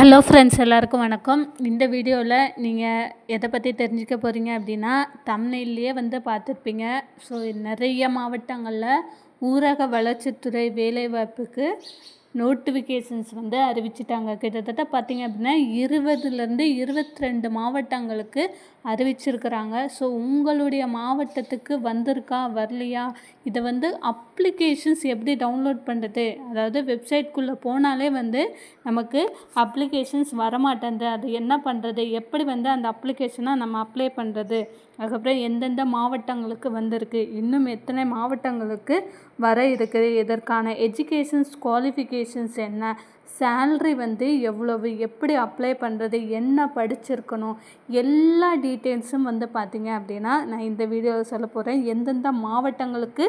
Hello friends எல்லாருக்கும் வணக்கம். இந்த வீடியோவில் நீங்கள் எதை பற்றி தெரிஞ்சுக்க போகிறீங்க அப்படின்னா தமிழ்லேயே வந்து பார்த்துருப்பீங்க. ஸோ நிறைய மாவட்டங்களில் ஊரக வளர்ச்சித்துறை வேலைவாய்ப்புக்கு நோட்டிஃபிகேஷன்ஸ் வந்து அறிவிச்சிட்டாங்க. கிட்டத்தட்ட பார்த்திங்க அப்படின்னா இருபதுலேருந்து இருபத்தி ரெண்டு மாவட்டங்களுக்கு அறிவிச்சிருக்கிறாங்க. ஸோ உங்களுடைய மாவட்டத்துக்கு வந்திருக்கா வரலையா? இதை வந்து அப்ளிகேஷன்ஸ் எப்படி டவுன்லோட் பண்ணுறது அதாவது வெப்சைட்குள்ளே போனாலே வந்து நமக்கு அப்ளிகேஷன்ஸ் வரமாட்டேங்குது அது என்ன பண்ணுறது எப்படி வந்து அந்த அப்ளிகேஷனை நம்ம அப்ளை பண்ணுறது அதுக்கப்புறம் எந்தெந்த மாவட்டங்களுக்கு வந்திருக்கு? இன்னும் எத்தனை மாவட்டங்களுக்கு வர இருக்குது இதற்கான எஜுகேஷன்ஸ் குவாலிஃபிகேஷன்ஸ் என்ன? சேல்ரி வந்து எவ்வளவு? எப்படி அப்ளை பண்ணுறது என்ன படிச்சிருக்கணும்? எல்லா டீட்டெயில்ஸும் வந்து பார்த்தீங்க அப்படின்னா நான் இந்த வீடியோவில் சொல்ல போகிறேன் எந்தெந்த மாவட்டங்களுக்கு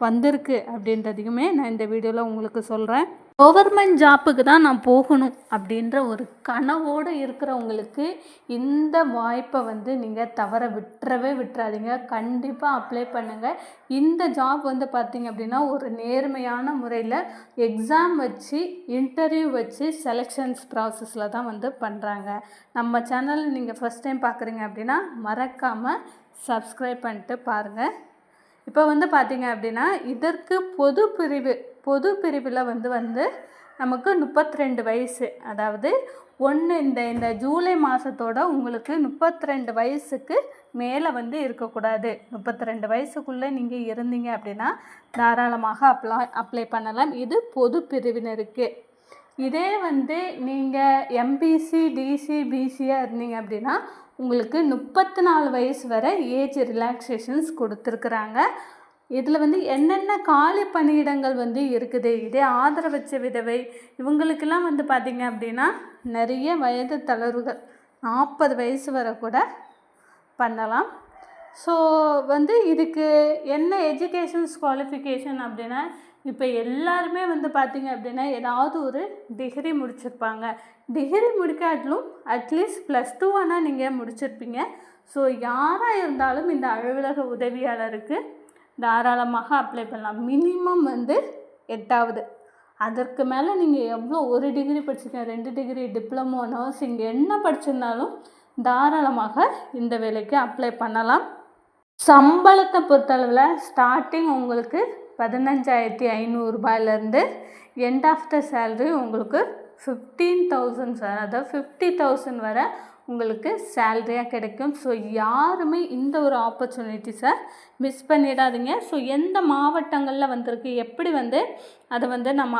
வந்திருக்கு அப்படின்றதையுமே நான் இந்த வீடியோவில் உங்களுக்கு சொல்கிறேன் கவர்மெண்ட் ஜாப்புக்கு தான் நான் போகணும் அப்படின்ற ஒரு கனவோடு இருக்கிறவங்களுக்கு இந்த வாய்ப்பை வந்து நீங்கள் தவற விட்டுறவே விட்டுறாதீங்க. கண்டிப்பாக அப்ளை பண்ணுங்கள் இந்த ஜாப் வந்து பார்த்திங்க அப்படின்னா ஒரு நேர்மையான முறையில் எக்ஸாம் வச்சு இன்டர்வியூ வச்சு செலெக்ஷன்ஸ் ப்ராசஸில் தான் வந்து பண்ணுறாங்க நம்ம சேனல் நீங்கள் ஃபஸ்ட் டைம் பார்க்குறீங்க அப்படின்னா மறக்காமல் சப்ஸ்கிரைப் பண்ணிட்டு பாருங்கள் இப்போ வந்து பார்த்திங்க அப்படின்னா இதற்கு பொது பிரிவு பொது பிரிவில் வந்து வந்து நமக்கு முப்பத்தி ரெண்டு வயசு. அதாவது ஒன்று இந்த இந்த ஜூலை மாதத்தோட உங்களுக்கு முப்பத்தி ரெண்டு வயசுக்கு மேலே வந்து இருக்கக்கூடாது. முப்பத்தி ரெண்டு வயசுக்குள்ளே நீங்கள் இருந்தீங்க அப்படின்னா தாராளமாக அப்ளை அப்ளை பண்ணலாம். இது பொது பிரிவினருக்கு. இதே வந்து நீங்கள் எம்பிசி டிசி பிசியாக இருந்தீங்க அப்படின்னா உங்களுக்கு முப்பத்தி நாலு வயசு வரை ஏஜ் ரிலாக்ஸேஷன்ஸ் கொடுத்துருக்குறாங்க. இதில் வந்து என்னென்ன காலி பணியிடங்கள் வந்து இருக்குது இதே ஆதரவச்ச விதவை இவங்களுக்கெல்லாம் வந்து பார்த்திங்க அப்படின்னா நிறைய வயது தளர்வுகள் நாற்பது வயசு வரை கூட பண்ணலாம். ஸோ வந்து இதுக்கு என்ன எஜுகேஷன்ஸ் குவாலிஃபிகேஷன் அப்படின்னா இப்போ எல்லாருமே வந்து பார்த்திங்க அப்படின்னா ஏதாவது ஒரு டிகிரி முடிச்சிருப்பாங்க. டிகிரி முடிக்காட்டிலும் அட்லீஸ்ட் ப்ளஸ் டூ ஆனால் நீங்கள் முடிச்சிருப்பீங்க. ஸோ யாராக இருந்தாலும் இந்த அலுவலக உதவியாளருக்கு தாராளமாக அப்ளை பண்ணலாம். மினிமம் வந்து எட்டாவது. அதற்கு மேலே நீங்கள் எவ்வளோ ஒரு டிகிரி படிச்சிருக்கீங்க ரெண்டு டிகிரி டிப்ளமோ நர்சிங் என்ன படிச்சிருந்தாலும் தாராளமாக இந்த வேலைக்கு அப்ளை பண்ணலாம். சம்பளத்தை பொறுத்தளவில் ஸ்டார்டிங் உங்களுக்கு பதினஞ்சாயிரத்தி ஐநூறுரூபாயிலேருந்து எண்ட் ஆஃப் த சேல்ரி உங்களுக்கு ஃபிஃப்டீன் தௌசண்ட் சார் அதாவது ஃபிஃப்டி தௌசண்ட் வர உங்களுக்கு சேல்ரியாக கிடைக்கும். ஸோ யாருமே இந்த ஒரு ஆப்பர்ச்சுனிட்டி சார் மிஸ் பண்ணிடாதீங்க. ஸோ எந்த மாவட்டங்களில் வந்திருக்கு எப்படி வந்து அதை வந்து நம்ம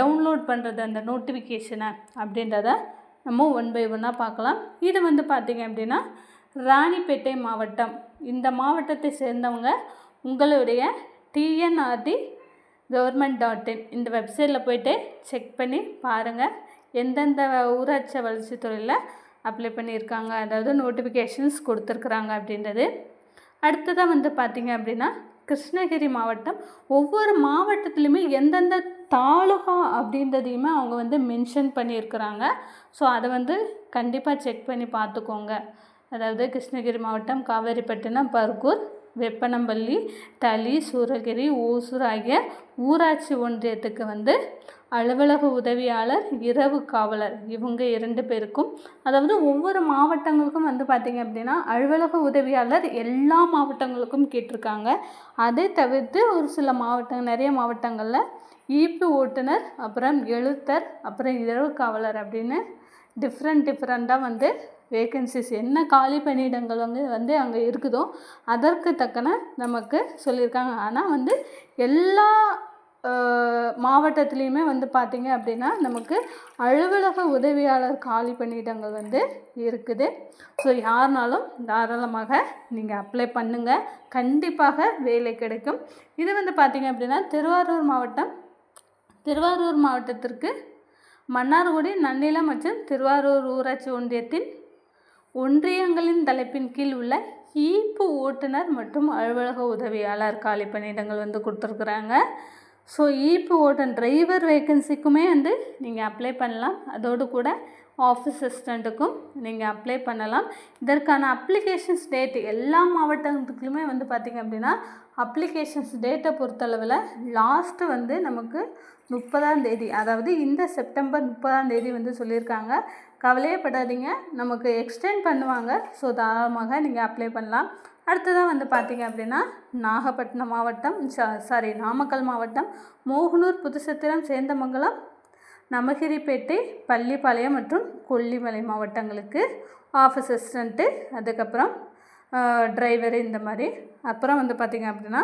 டவுன்லோட் பண்ணுறது அந்த நோட்டிஃபிகேஷனை அப்படின்றத நம்ம ஒன் பை ஒன்னாக பார்க்கலாம். இது வந்து பார்த்திங்க அப்படின்னா ராணிப்பேட்டை மாவட்டம். இந்த மாவட்டத்தை சேர்ந்தவங்க உங்களுடைய டிஎன்ஆர்டி கவர்மெண்ட் டாட் இன் இந்த வெப்சைட்டில் போய்ட்டு செக் பண்ணி பாருங்கள் எந்தெந்த ஊராட்சி வளர்ச்சித்துறையில் அப்ளை பண்ணியிருக்காங்க. அதாவது நோட்டிஃபிகேஷன்ஸ் கொடுத்துருக்குறாங்க அப்படின்றது. அடுத்ததாக வந்து பார்த்திங்க அப்படின்னா கிருஷ்ணகிரி மாவட்டம். ஒவ்வொரு மாவட்டத்துலேயுமே எந்தெந்த தாலுகா அப்படின்றதையுமே அவங்க வந்து மென்ஷன் பண்ணியிருக்கிறாங்க. ஸோ அதை வந்து கண்டிப்பாக செக் பண்ணி பார்த்துக்கோங்க. அதாவது கிருஷ்ணகிரி மாவட்டம் காவேரிப்பட்டினம் பர்கூர் வெப்பனம்பள்ளி தளி சூரகிரி ஓசூர் ஆகிய ஊராட்சி ஒன்றியத்துக்கு வந்து அலுவலக உதவியாளர் இரவு காவலர் இவங்க இரண்டு பேருக்கும். அதாவது ஒவ்வொரு மாவட்டங்களுக்கும் வந்து பார்த்திங்க அப்படின்னா அலுவலக உதவியாளர் எல்லா மாவட்டங்களுக்கும் கேட்டிருக்காங்க. அதை தவிர்த்து ஒரு சில மாவட்டங்கள் நிறைய மாவட்டங்களில் ஈப்பு ஓட்டுநர் அப்புறம் எழுத்தர் அப்புறம் இரவு காவலர் அப்படின்னு டிஃப்ரெண்ட் டிஃப்ரெண்ட்டாக வந்து வேக்கன்சிஸ் என்ன காலி பணியிடங்கள் வந்து வந்து அங்கே இருக்குதோ அதற்கு தக்கன நமக்கு சொல்லியிருக்காங்க. ஆனால் வந்து எல்லா மாவட்டத்துலேயுமே வந்து பார்த்திங்க அப்படின்னா நமக்கு அலுவலக உதவியாளர் காலி பணியிடங்கள் வந்து இருக்குது. ஸோ யாருனாலும் தாராளமாக நீங்கள் அப்ளை பண்ணுங்கள் கண்டிப்பாக வேலை கிடைக்கும். இது வந்து பார்த்திங்க அப்படின்னா திருவாரூர் மாவட்டம் திருவாரூர் மாவட்டத்திற்கு மன்னார்குடி நன்னிலம் மற்றும் திருவாரூர் ஊராட்சி ஒன்றியத்தின் ஒன்றியங்களின் தலைப்பின் கீழ் உள்ள ஈப்பு ஓட்டுநர் மற்றும் அலுவலக உதவியாளர் காலி பணியிடங்கள் வந்து கொடுத்துருக்குறாங்க. ஸோ ஈப்பு ஓட்டன் டிரைவர் வேக்கன்சிக்குமே வந்து நீங்கள் அப்ளை பண்ணலாம். அதோடு கூட ஆஃபீஸ் அசிஸ்டண்ட்டுக்கும் நீங்கள் அப்ளை பண்ணலாம். இதற்கான அப்ளிகேஷன்ஸ் டேட் எல்லா மாவட்டத்துக்குமே வந்து பார்த்திங்க அப்படின்னா அப்ளிகேஷன்ஸ் டேட்டை பொறுத்தளவில் லாஸ்ட்டு வந்து நமக்கு முப்பதாம் தேதி அதாவது இந்த செப்டம்பர் முப்பதாம் தேதி வந்து சொல்லியிருக்காங்க. கவலையே படாதீங்க நமக்கு எக்ஸ்டெண்ட் பண்ணுவாங்க. ஸோ தாராளமாக நீங்கள் அப்ளை பண்ணலாம். அடுத்ததாக வந்து பார்த்திங்க அப்படின்னா நாகப்பட்டினம் மாவட்டம் சாரி நாமக்கல் மாவட்டம் மோகனூர் புதுசத்திரம் சேந்தமங்கலம் நமகிரிப்பேட்டை பள்ளிப்பாளையம் மற்றும் கொல்லிமலை மாவட்டங்களுக்கு ஆஃபீஸ் அசிஸ்டண்ட்டு அதுக்கப்புறம் டிரைவரு இந்த மாதிரி. அப்புறம் வந்து பார்த்திங்க அப்படின்னா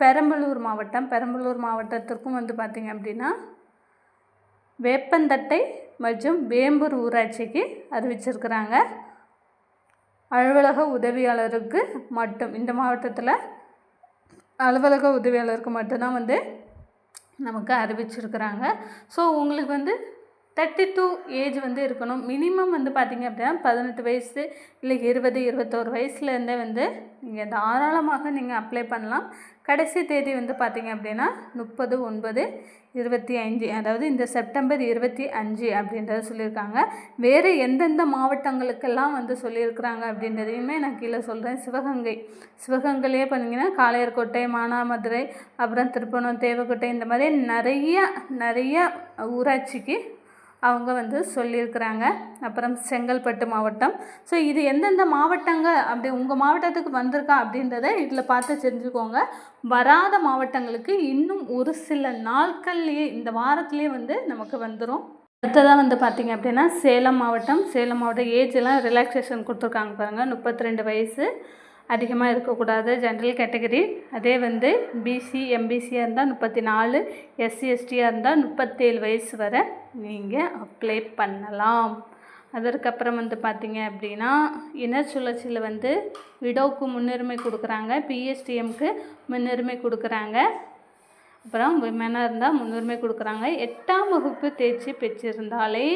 பெரம்பலூர் மாவட்டம் பெரம்பலூர் மாவட்டத்திற்கும் வந்து பார்த்திங்க அப்படின்னா வேப்பந்தட்டை மற்றும் வேம்பூர் ஊராட்சிக்கு அறிவிச்சிருக்கிறாங்க. அலுவலக உதவியாளருக்கு மட்டும் இந்த மாவட்டத்தில் அலுவலக உதவியாளருக்கு மட்டும்தான் வந்து நமக்கு அறிவிச்சிருக்கிறாங்க. ஸோ உங்களுக்கு வந்து தேர்ட்டி டூ ஏஜ் வந்து இருக்கணும். மினிமம் வந்து பார்த்திங்க அப்படின்னா பதினெட்டு வயசு இல்லை இருபது இருபத்தோரு வயசுலேருந்தே வந்து நீங்கள் தாராளமாக நீங்கள் அப்ளை பண்ணலாம். கடைசி தேதி வந்து பார்த்திங்க அப்படின்னா முப்பது ஒன்பது. இருபத்தி அஞ்சு அதாவது இந்த செப்டம்பர் இருபத்தி அஞ்சு அப்படின்றத சொல்லியிருக்காங்க. வேறு எந்தெந்த மாவட்டங்களுக்கெல்லாம் வந்து சொல்லியிருக்கிறாங்க அப்படின்றதையுமே நான் கீழே சொல்கிறேன் சிவகங்கை. சிவகங்கையிலே பார்த்தீங்கன்னா காளையர்கோட்டை மானாமதுரை அப்புறம் திருப்பணம் தேவக்கோட்டை இந்த மாதிரி நிறைய நிறைய ஊராட்சிக்கு அவங்க வந்து சொல்லியிருக்கிறாங்க. அப்புறம் செங்கல்பட்டு மாவட்டம். ஸோ இது எந்தெந்த மாவட்டங்க அப்படி உங்கள் மாவட்டத்துக்கு வந்திருக்கா அப்படின்றத இதில் பார்த்து தெரிஞ்சுக்கோங்க. வராத மாவட்டங்களுக்கு இன்னும் ஒரு சில நாட்கள்லேயே இந்த வாரத்துலேயே வந்து நமக்கு வந்துடும் அடுத்ததாக வந்து பார்த்திங்க அப்படின்னா சேலம் மாவட்டம். சேலம் மாவட்டம் ஏஜ் எல்லாம் ரிலாக்ஸேஷன் கொடுத்துருக்காங்க பாருங்கள் முப்பத்தி ரெண்டு வயசு. அதிகமாக இருக்கக்கூடாது. ஜென்ரல் கேட்டகரி அதே வந்து பிசி எம்பிசியாக இருந்தால் முப்பத்தி நாலு எஸ்சி எஸ்டியாக இருந்தால் முப்பத்தேழு வயசு வரை நீங்கள் அப்ளை பண்ணலாம். அதற்கப்புறம் வந்து பார்த்திங்க அப்படின்னா இன சுழற்சியில் வந்து விடோவுக்கு முன்னுரிமை கொடுக்குறாங்க. பிஎஸ்டிஎம்க்கு முன்னுரிமை கொடுக்குறாங்க. அப்புறம் விமனாக இருந்தால் முன்னுரிமை கொடுக்குறாங்க. எட்டாம் வகுப்பு தேர்ச்சி பெற்றிருந்தாலே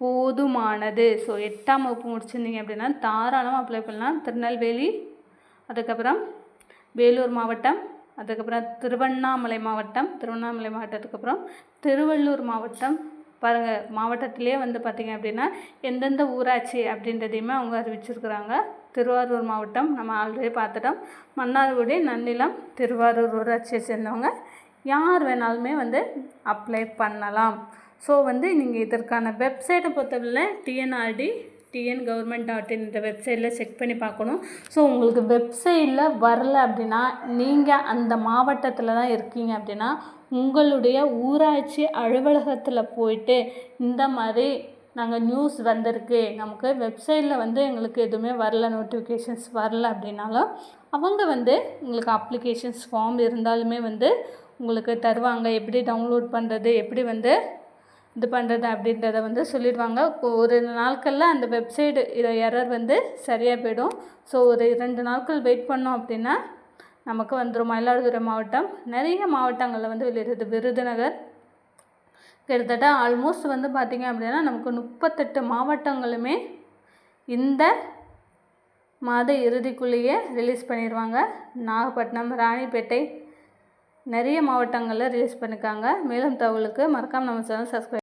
போதுமானது. ஸோ எட்டாம் வகுப்பு முடிச்சிருந்தீங்க அப்படின்னா தாராளமாக அப்ளை பண்ணலாம். திருநெல்வேலி அதுக்கப்புறம் வேலூர் மாவட்டம் அதுக்கப்புறம் திருவண்ணாமலை மாவட்டம் திருவண்ணாமலை மாவட்டத்துக்கப்புறம் திருவள்ளூர் மாவட்டம். பாருங்கள் மாவட்டத்திலே வந்து பார்த்திங்க அப்படின்னா எந்தெந்த ஊராட்சி அப்படின்றதையுமே அவங்க அறிவிச்சிருக்கிறாங்க. திருவாரூர் மாவட்டம் நம்ம ஆல்ரெடி பார்த்துட்டோம். மன்னார்குடி நன்னிலம் திருவாரூர் ஊராட்சியை சேர்ந்தவங்க. யார் வேணாலுமே வந்து அப்ளை பண்ணலாம். ஸோ வந்து நீங்கள் இதற்கான வெப்சைட்டை பொறுத்தவரையில் TNRD TN government dot in இந்த வெப்சைட்டில் செக் பண்ணி பார்க்கணும். ஸோ உங்களுக்கு வெப்சைட்டில் வரல அப்படின்னா நீங்கள் அந்த மாவட்டத்தில் தான் இருக்கீங்க அப்படின்னா உங்களுடைய ஊராட்சி அலுவலகத்தில் போயிட்டு இந்த மாதிரி நாங்கள் நியூஸ் வந்திருக்கு. நமக்கு வெப்சைட்டில் வந்து எங்களுக்கு எதுவுமே வரல நோட்டிஃபிகேஷன்ஸ் வரல அப்படின்னாலும் அவங்க வந்து உங்களுக்கு அப்ளிகேஷன்ஸ் ஃபார்ம் இருந்தாலுமே வந்து உங்களுக்கு தருவாங்க. எப்படி டவுன்லோட் பண்ணுறது எப்படி வந்து இது பண்ணுறது அப்படின்றத வந்து சொல்லிடுவாங்க. ஒரு நாட்களில் அந்த வெப்சைடு இதை எரர் வந்து சரியாக போயிடும். ஸோ ஒரு ரெண்டு நாட்கள் வெயிட் பண்ணோம் அப்படின்னா நமக்கு வந்துடும் மயிலாடுதுறை மாவட்டம் நிறைய மாவட்டங்களில் வந்து வெளியிடுது விருதுநகர் கிட்டத்தட்ட ஆல்மோஸ்ட் வந்து பார்த்திங்க அப்படின்னா நமக்கு முப்பத்தெட்டு மாவட்டங்களுமே இந்த மாத இறுதிக்குள்ளேயே ரிலீஸ் பண்ணிடுவாங்க நாகப்பட்டினம் ராணிப்பேட்டை நிறைய மாவட்டங்களில் ரிலீஸ் பண்ணியிருக்காங்க மேலும் தகவலுக்கு மறக்காமல் நம்ம சேனல் சப்ஸ்கிரைப்